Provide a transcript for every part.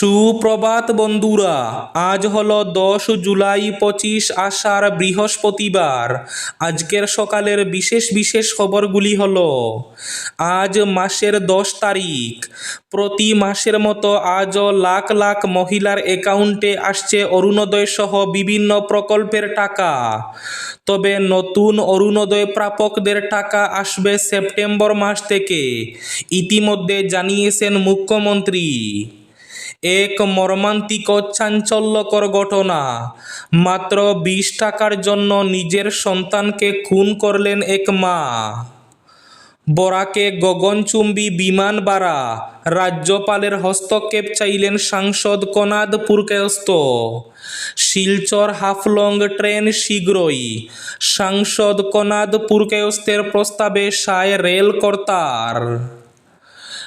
সুপ্রভাত বন্ধুরা, আজ হলো দশ জুলাই পঁচিশ আষাঢ় বৃহস্পতিবার। আজকের সকালের বিশেষ বিশেষ খবরগুলি হলো, আজ মাসের দশ তারিখ। প্রতি মাসের মতো আজও লাখ লাখ মহিলার অ্যাকাউন্টে আসছে অরুণোদয় সহ বিভিন্ন প্রকল্পের টাকা। তবে নতুন অরুণোদয় প্রাপকদের টাকা আসবে সেপ্টেম্বর মাস থেকে। ইতিমধ্যে জানিয়েছেন মুখ্যমন্ত্রী। এক মর্মান্তিক চাঞ্চল্যকর ঘটনা। মাত্র বিশ টাকার জন্য নিজের সন্তানকে খুন করলেন এক মা। বরাকে গগনচুম্বী বিমান ভাড়া, রাজ্যপালের হস্তক্ষেপ চাইলেন সাংসদ কনাদ পুরকায়স্ত শিলচর হাফলং ট্রেন শীঘ্রই, সাংসদ কনাদ পুরকায়স্তের প্রস্তাবে সায় রেল কর্তার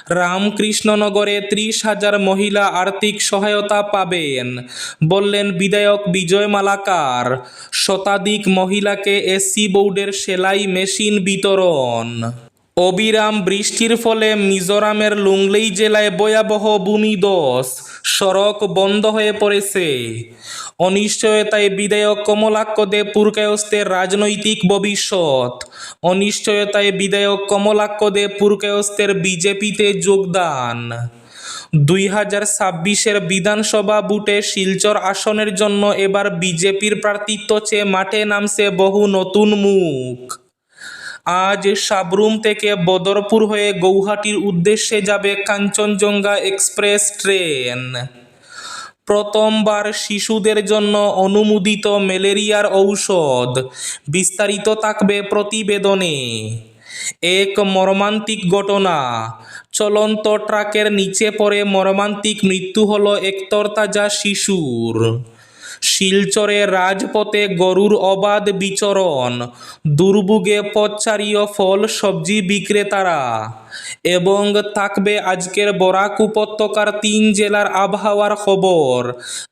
রামকৃষ্ণনগরে ত্রিশ হাজার মহিলা আর্থিক সহায়তা পাবেন। বললেন বিধায়ক বিজয় মালাকার, শতাধিক মহিলাকে এসসি বোর্ডের সেলাই মেশিন বিতরণ। অবিরাম বৃষ্টির ফলে মিজোরামের লুংলেই জেলায় ভয়াবহ ভূমিধস সড়ক বন্ধ হয়ে পড়েছে। অনিশ্চয়তায় বিধায়ক কমলাক্ষ দে পুরকায়স্তের রাজনৈতিক ভবিষ্যৎ। অনিশ্চয়তায় বিধায়ক কমলাক্ষ দে পুরকায়স্তের বিজেপিতে যোগদান। দুই হাজার ছাব্বিশের বিধানসভা বুটে শিলচর আসনের জন্য এবার বিজেপির প্রার্থিত্ব চেয়ে মাঠে নামছে বহু নতুন মুখ। আজ সাবরুম থেকে বদরপুর হয়ে গৌহাটির উদ্দেশ্যে যাবে কাঞ্চনজঙ্ঘা এক্সপ্রেস ট্রেন। প্রথমবার শিশুদের জন্য অনুমোদিত ম্যালেরিয়ার ঔষধ। বিস্তারিত থাকবে প্রতিবেদনে। এক মর্মান্তিক ঘটনা। চলন্ত ট্রাকের নিচে পড়ে মর্মান্তিক মৃত্যু হলো এক তরতাজা শিশুর। শিলচরে রাজপথে গরুর অবাধ বিচরণ, দুর্ভোগে পথচারী ও ফল সবজি বিক্রেতারা। এবং থাকবে আজকের বরাক উপত্যকার তিন জেলার আবহাওয়ার খবর।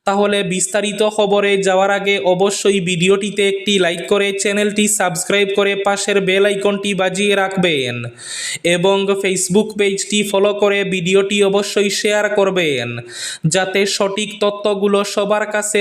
তাহলে বিস্তারিত খবরে যাওয়ার আগে অবশ্যই ভিডিওটিতে একটি লাইক করে চ্যানেলটি সাবস্ক্রাইব করে পাশের বেল আইকনটি বাজিয়ে রাখবেন। এবং ফেসবুক পেজটি ফলো করে ভিডিওটি অবশ্যই শেয়ার করবেন। যাতে সঠিক তথ্যগুলো সবার কাছে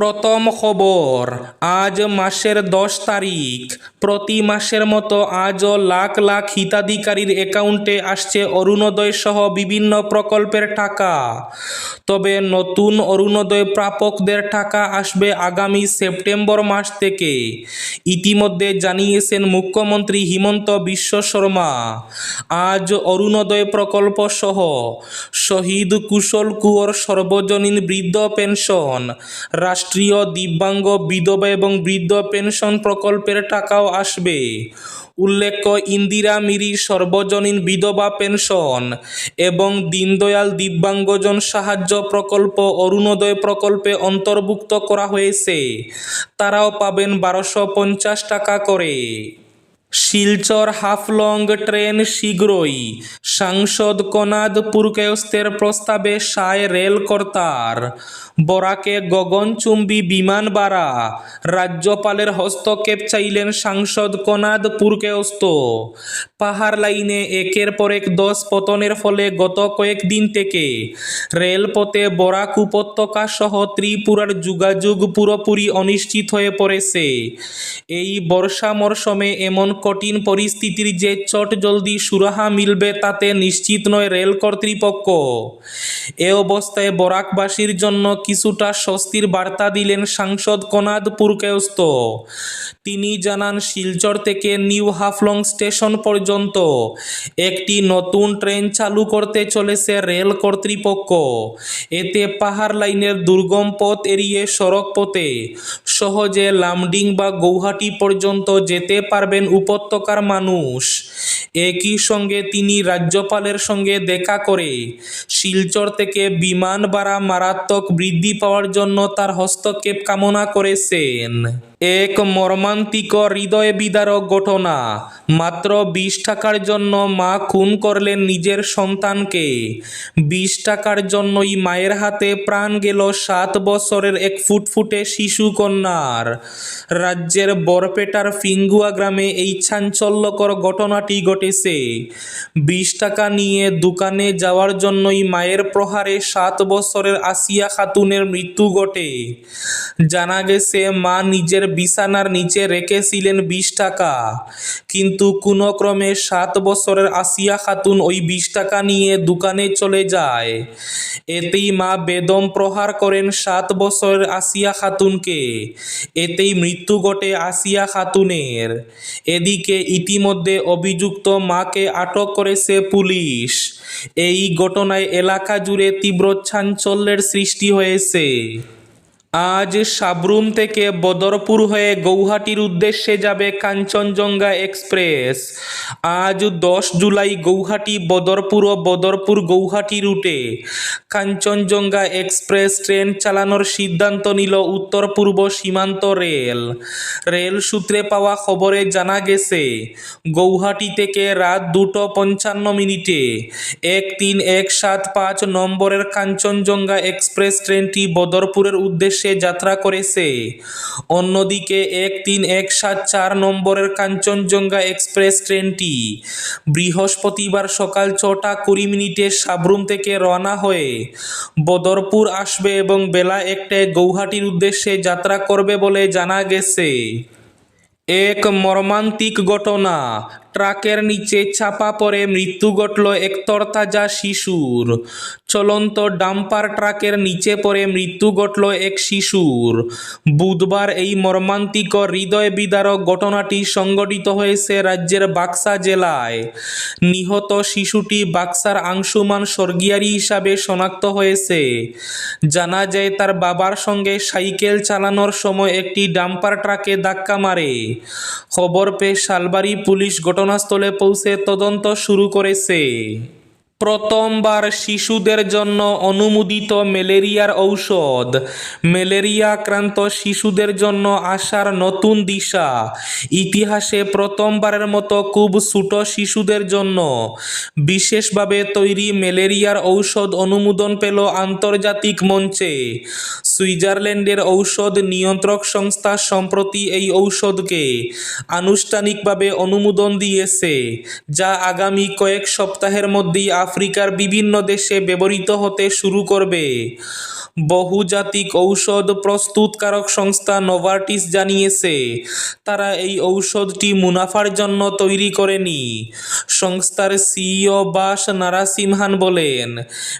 প্রথম খবর, আজ মাসের দশ তারিখ। প্রতি মাসের মতো আজও লাখ লাখ হিতাধিকারীর অ্যাকাউন্টে আসছে অরুণোদয় সহ বিভিন্ন প্রকল্পের টাকা। তবে নতুন অরুণোদয় প্রাপকদের টাকা আসবে আগামী সেপ্টেম্বর মাস থেকে। ইতিমধ্যে জানিয়েছেন মুখ্যমন্ত্রী হিমন্ত বিশ্ব শর্মা। আজ অরুণোদয় প্রকল্প সহ শহীদ কুশল কুঁয়র সর্বজনীন বৃদ্ধ পেনশন রাষ্ট্রীয় দিব্যাঙ্গ, বিধবা এবং বৃদ্ধ পেনশন প্রকল্পের টাকাও আসবে। উল্লেখ্য, ইন্দিরা মিরি সর্বজনীন বিধবা পেনশন এবং দীনদয়াল দিব্যাঙ্গজন সাহায্য প্রকল্প অরুণোদয় প্রকল্পে অন্তর্ভুক্ত করা হয়েছে। তারাও পাবেন বারোশো পঞ্চাশ টাকা করে। শিলচর হাফলং ট্রেন শীঘ্রই। সাংসদ কনাদ পুরকায়স্তের প্রস্তাবে সায় রেল কর্তার বরাকে গগনচুম্বী বিমান বাড়া রাজ্যপালের হস্তক্ষেপ চাইলেন সাংসদ কনাদ পুরকায়স্ত পাহাড় লাইনে একের পর এক দশ পতনের ফলে গত কয়েকদিন থেকে রেলপথে বরাক উপত্যকা সহ ত্রিপুরার যোগাযোগ পুরোপুরি অনিশ্চিত হয়ে পড়েছে। এই বর্ষা মরশুমে এমন কঠিন পরিস্থিতির যে চট জলদি সুরাহা মিলবে তাতে নিশ্চিত নয় রেল কর্তৃপক্ষ। এ অবস্থায় বরাকবাসীর জন্য কিছুটা স্বস্তির বার্তা দিলেন সাংসদ কনাদ পুরকায়স্ত তিনি জানান, শিলচর থেকে নিউ হাফলং স্টেশন পর্যন্ত একটি নতুন ট্রেন চালু করতে চলেছে রেল কর্তৃপক্ষ। এতে পাহাড় লাইনের দুর্গম পথ এড়িয়ে সড়ক পথে সহজে লামডিং বা গৌহাটি পর্যন্ত যেতে পারবেন উপত্যকার মানুষ। একই সঙ্গে তিনি রাজ্যপালের সঙ্গে দেখা করে শিলচর থেকে বিমান ভাড়া মারাত্মক বৃদ্ধি পাওয়ার জন্য তার হস্তক্ষেপ কামনা করেছেন। এক মর্মান্তিক হৃদয় বিদারক ঘটনা। মাত্র বিশ টাকার জন্য মা খুন করলেন নিজের সন্তানকে। বিশ টাকার জন্যই মায়ের হাতে প্রাণ গেল সাত বছরের এক ফুটফুটে শিশু কন্যার রাজ্যের বরপেটার ফিঙ্গুয়া গ্রামে এই চাঞ্চল্যকর ঘটনাটি ঘটেছে। বিশ টাকা নিয়ে দোকানে যাওয়ার জন্যই মায়ের প্রহারে সাত বছরের আসিয়া খাতুনের মৃত্যু ঘটে। জানা গেছে, মা নিজের বিছানার নিচে রেখেছিলেন বিশ টাকা। কিন্তু কোনো ক্রমে সাত বছরের আসিয়া খাতুন ওই বিশ টাকা নিয়ে দোকানে চলে যায়। এতেই মা বেদম প্রহার করেন সাত বছরের আসিয়া খাতুনকে। এতেই মৃত্যু ঘটে আসিয়া খাতুনের। এদিকে ইতিমধ্যে অভিযুক্ত মাকে আটক করেছে পুলিশ। এই ঘটনায় এলাকা জুড়ে তীব্র চাঞ্চল্যের সৃষ্টি হয়েছে। আজ সাবরুম থেকে বদরপুর হয়ে গৌহাটির উদ্দেশ্যে যাবে কাঞ্চনজঙ্ঘা এক্সপ্রেস। আজ দশ জুলাই গৌহাটি, বদরপুর ও বদরপুর গৌহাটি রুটে কাঞ্চনজঙ্ঘা এক্সপ্রেস ট্রেন চালানোর সিদ্ধান্ত নিল উত্তর পূর্ব সীমান্ত রেল। রেল সূত্রে পাওয়া খবরে জানা গেছে, গৌহাটি থেকে রাত দুটো পঞ্চান্ন মিনিটে এক তিন এক সাত পাঁচ নম্বরের কাঞ্চনজঙ্ঘা এক্সপ্রেস ট্রেনটি বদরপুরের উদ্দেশ্যে যাত্রা করেছে। অন্যদিকে এক তিন এক সাত চার নম্বরের কাঞ্চনজঙ্ঘা এক্সপ্রেস ট্রেনটি বৃহস্পতিবার সকাল ছটা কুড়ি মিনিটে সাবরুম থেকে রওনা হয়ে বদরপুর আসবে এবং বেলা একটায় গৌহাটির উদ্দেশ্যে যাত্রা করবে বলে জানা গেছে। এক মর্মান্তিক ঘটনা। ট্রাকের নিচে চাপা পড়ে মৃত্যু ঘটল এক তরতাজা শিশুর। চলন্ত ডাম্পার ট্রাকের নিচে পড়ে মৃত্যু ঘটল এক শিশুর। বুধবার এই মর্মান্তিক হৃদয় বিদারক ঘটনাটি সংঘটিত হয়েছে রাজ্যের বাক্সা জেলায়। নিহত শিশুটি বাক্সার আংশুমান স্বর্গিয়ারি হিসাবে শনাক্ত হয়েছে। জানা যায় তার বাবার সঙ্গে সাইকেল চালানোর সময় একটি ডাম্পার ট্রাকে ধাক্কা মারে। খবর পেয়ে শালবাড়ি পুলিশ ঘটনাস্থলে পৌঁছে তদন্ত শুরু করেছে। প্রথমবার শিশুদের জন্য অনুমোদিত ম্যালেরিয়ার ঔষধ। ম্যালেরিয়া আক্রান্ত শিশুদের জন্য আসার নতুন দিশা। ইতিহাসে প্রথমবারের মতো খুব ছোট শিশুদের জন্য বিশেষভাবে তৈরি ম্যালেরিয়ার ঔষধ অনুমোদন পেল আন্তর্জাতিক মঞ্চে। সুইজারল্যান্ডের ঔষধ নিয়ন্ত্রক সংস্থা সম্প্রতি এই ঔষধকে আনুষ্ঠানিকভাবে অনুমোদন দিয়েছে, যা আগামী কয়েক সপ্তাহের মধ্যেই আফ্রিকার বিভিন্ন দেশে ব্যবহৃত হতে শুরু করবে। বহুজাতিক ঔষধ প্রস্তুতকারক সংস্থা নোভার্টিস জানিয়েছে, তারা এই ঔষধটি মুনাফার জন্য তৈরি করেনি। সংস্থার সিইও বাস নারাসিমহান বলেন,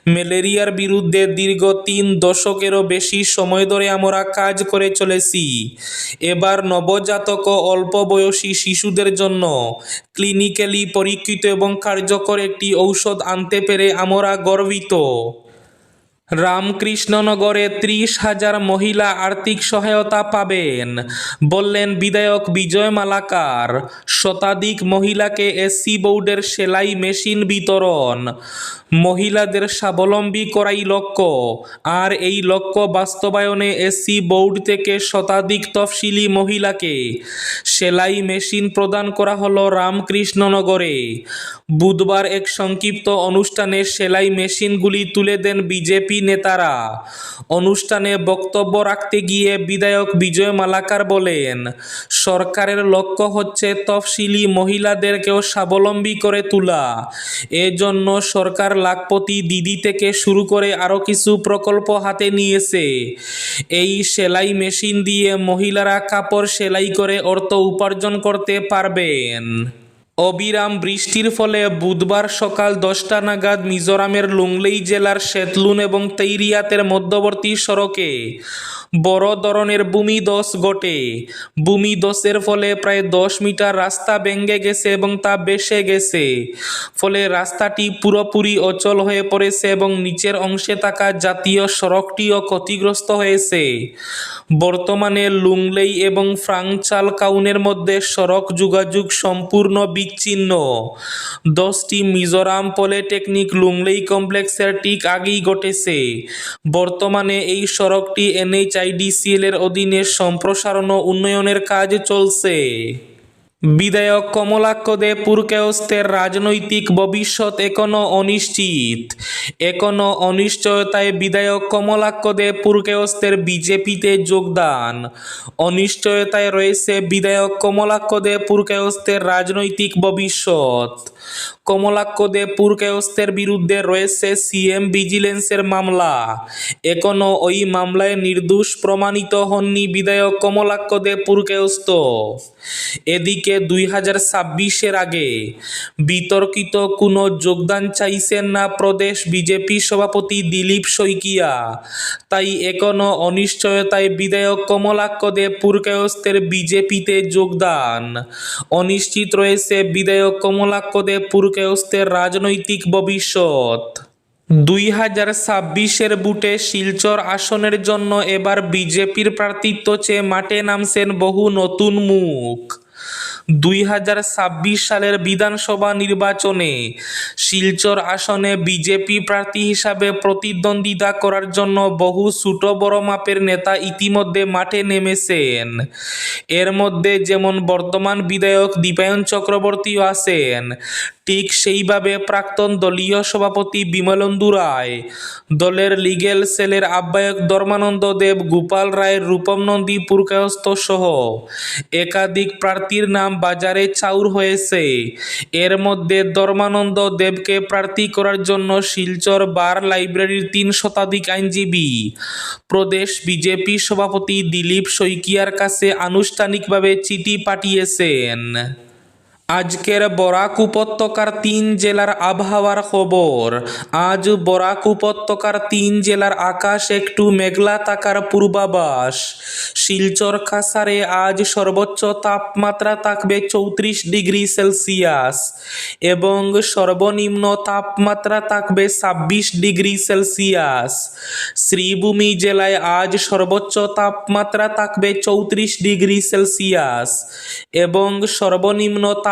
ম্যালেরিয়ার বিরুদ্ধে দীর্ঘ তিন দশকেরও বেশি সময় ধরে আমরা কাজ করে চলেছি। এবার নবজাতক ও অল্প বয়সী শিশুদের জন্য ক্লিনিক্যালি পরীক্ষিত এবং কার্যকর একটি ঔষধ আনতে পেরে আমরা গর্বিত। রামকৃষ্ণনগরে ত্রিশ হাজার মহিলা আর্থিক সহায়তা পাবেন। বললেন বিধায়ক বিজয় মালাকার, শতাধিক মহিলাকে এসসি বোর্ডের সেলাই মেশিন বিতরণ। মহিলাদের স্বাবলম্বী করাই লক্ষ্য। আর এই লক্ষ্য বাস্তবায়নে এসসি বোর্ড থেকে শতাধিক তফসিলি মহিলাকে সেলাই মেশিন প্রদান করা হলো রামকৃষ্ণনগরে। বুধবার এক সংক্ষিপ্ত অনুষ্ঠানে সেলাই মেশিনগুলি তুলে দেন বিজেপি নেতারা। অনুষ্ঠানে বক্তব্য রাখতে গিয়ে বিধায়ক বিজয় মালাকার বলেন, সরকারের লক্ষ্য হচ্ছে তফসিলি মহিলাদেরকেও স্বাবলম্বী করে তোলা। এজন্য সরকার লাখপতি দিদি থেকে শুরু করে আরও কিছু প্রকল্প হাতে নিয়েছে। এই সেলাই মেশিন দিয়ে মহিলারা কাপড় সেলাই করে অর্থ উপার্জন করতে পারবেন। অবিরাম বৃষ্টির ফলে বুধবার সকাল দশটা নাগাদ মিজোরামের লুংলেই জেলার শেতলুন এবং তেইরিয়াতের মধ্যবর্তী সড়কে বড় ধরনের ভূমিধস ঘটে। ভূমিধসের ফলে প্রায় দশ মিটার রাস্তা ভেঙে গেছে এবং তা বেসে গেছে। ফলে রাস্তাটি পুরোপুরি অচল হয়ে পড়েছে এবং নিচের অংশে থাকা জাতীয় সড়কটিও ক্ষতিগ্রস্ত হয়েছে। বর্তমানে লুংলেই এবং ফ্রাংচাল কাউনের মধ্যে সড়ক যোগাযোগ সম্পূর্ণ বিচ্ছিন্ন। বিচ্ছিন্ন দশটি মিজোরাম পলিটেকনিক লুংলেই কমপ্লেক্সের ঠিক আগেই ঘটেছে। বর্তমানে এই সড়কটি এনএইচআইডিসিএল এর অধীনে সম্প্রসারণ ও উন্নয়নের কাজ চলছে। বিধায়ক কমলাক্ষ দে পুরকেয়স্তের রাজনৈতিক ভবিষ্যৎ এখনও অনিশ্চিত। এখনও অনিশ্চয়তায় বিধায়ক কমলাক্ষ দে পুরকেয়স্তের বিজেপিতে যোগদান। অনিশ্চয়তায় রয়েছে বিধায়ক কমলাক্ষ দে পুরকেয়স্তের রাজনৈতিক ভবিষ্যৎ। কমলাক্ষ দে পুরকেয়স্তের বিরুদ্ধে রয়েছে সিএম ভিজিলেন্সের মামলা। এখনও ওই মামলায় নির্দোষ প্রমাণিত হননি বিধায়ক কমলাক্ষ দে পুরকেয়স্ত এদিকে দুই হাজার ছাব্বিশের আগে বিতর্কিত কোনো যোগদান চাইছেন না প্রদেশ বিজেপি সভাপতি দিলীপ শইকিয়া। তাই এখনও অনিশ্চয়তায় বিধায়ক কমলাক্ষ দে পুরকায়স্তের বিজেপিতে যোগদান। অনিশ্চিত রয়েছে বিধায়ক কমলাক্ষ দে পুরকায়স্তের রাজনৈতিক ভবিষ্যৎ। দুই হাজার ছাব্বিশের বুটে শিলচর আসনের জন্য এবার বিজেপির প্রার্থিত্ব চেয়ে মাঠে নামছেন বহু নতুন মুখ। দুই হাজার ছাব্বিশ সালের বিধানসভা নির্বাচনে শিলচর আসনে বিজেপি প্রার্থী হিসাবে প্রতিদ্বন্দ্বিতা করার জন্য বহু ছোট বড় মাপের নেতা ইতিমধ্যে মাঠে নেমেছেন। এর মধ্যে যেমন বর্তমান বিধায়ক দীপায়ন চক্রবর্তীও আছেন। ঠিক সেইভাবে প্রাক্তন দলীয় সভাপতি বিমলেন্দু রায় দলের লিগেল সেলের আহ্বায়ক ধর্মানন্দ দেব, গোপাল রায়ের রূপম নন্দী পুরকায়স্ত সহ একাধিক প্রার্থীর নাম বাজারে চাউর হয়েছে। এর মধ্যে ধর্মানন্দ দেবকে প্রার্থী করার জন্য শিলচর বার লাইব্রেরির তিন শতাধিক আইনজীবী, প্রদেশ বিজেপি সভাপতি দিলীপ শইকিয়ার কাছে আনুষ্ঠানিকভাবে চিঠি পাঠিয়েছেন। আজকের বরাক উপত্যকার তিন জেলার আবহাওয়ার খবর। আজ বরাক উপত্যকার তিন জেলার আকাশ একটু মেঘলা থাকার পূর্বাভাস। শিলচর কাসারে আজ সর্বোচ্চ তাপমাত্রা থাকবে চৌত্রিশ ডিগ্রি সেলসিয়াস এবং সর্বনিম্ন তাপমাত্রা থাকবে ছাব্বিশ ডিগ্রি সেলসিয়াস। শ্রীভূমি জেলায় আজ সর্বোচ্চ তাপমাত্রা থাকবে চৌত্রিশ ডিগ্রি সেলসিয়াস এবং সর্বনিম্ন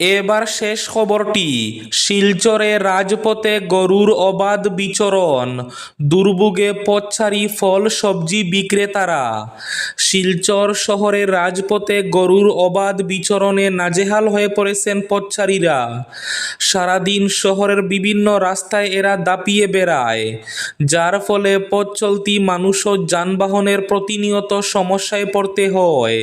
এবার শেষ খবরটি, শিলচরে রাজপথে গরুর অবাধ বিচরণ, দুর্ভোগে পথচারী ফল সবজি বিক্রেতারা। শিলচর শহরের রাজপথে গরুর অবাধ বিচরণে নাজেহাল হয়ে পড়েছেন পথচারীরা সারাদিন শহরের বিভিন্ন রাস্তায় এরা দাপিয়ে বেড়ায়, যার ফলে পথ চলতি মানুষ ও যানবাহনের প্রতিনিয়ত সমস্যায় পড়তে হয়।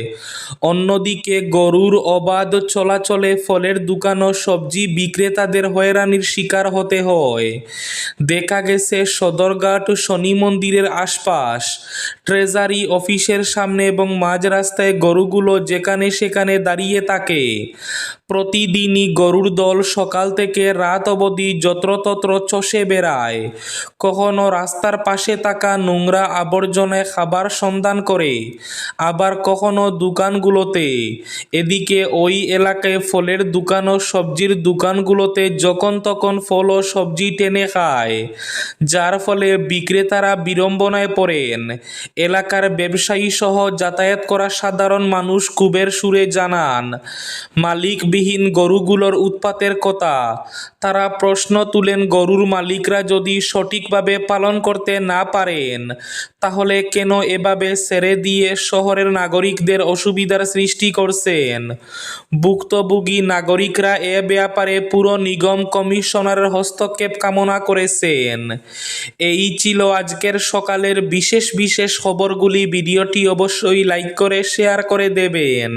অন্যদিকে গরুর অবাধ চলাচলে ফলের দোকান ও সবজি বিক্রেতাদের হয়রানির শিকার হতে হয়। দেখা গেছে সদরঘাট শনি মন্দিরের আশপাশ। ট্রেজারি অফিসের সামনে এবং মাঝ রাস্তায় গরুগুলো যেখানে সেখানে দাঁড়িয়ে থাকে। প্রতিদিনই গরুর দল সকাল থেকে রাত অবধি যত্রতত্র চষে বেড়ায়। কখনো রাস্তার পাশে থাকা নোংরা আবর্জনায় খাবার সন্ধান করে, আবার কখনো দোকানগুলোতে। এদিকে ওই এলাকায় ফলের দোকান ও সবজির দোকানগুলোতে যখন তখন ফল ও সবজি টেনে খায়, যার ফলে বিক্রেতারা বিড়ম্বনায় পড়েন। এলাকার ব্যবসায়ী সহ যাতায়াত করা সাধারণ মানুষ কুবের সুরে জানান, মালিকবিহীন গরুগুলোর উৎপাতের কথা। তারা প্রশ্ন তুলেন, গরুর মালিকরা যদি সঠিকভাবে পালন করতে না পারেন, তাহলে কেন এভাবে ছেড়ে দিয়ে শহরের নাগরিকদের অসুবিধার সৃষ্টি করছেন? ভুক্তভোগী নাগরিকরা এ ব্যাপারে পুরো নিগম কমিশনারের হস্তক্ষেপ কামনা করেছেন। এই ছিল আজকের সকালের বিশেষ বিশেষ খবরগুলি। ভিডিওটি অবশ্যই লাইক করে, শেয়ার করে দেবেন।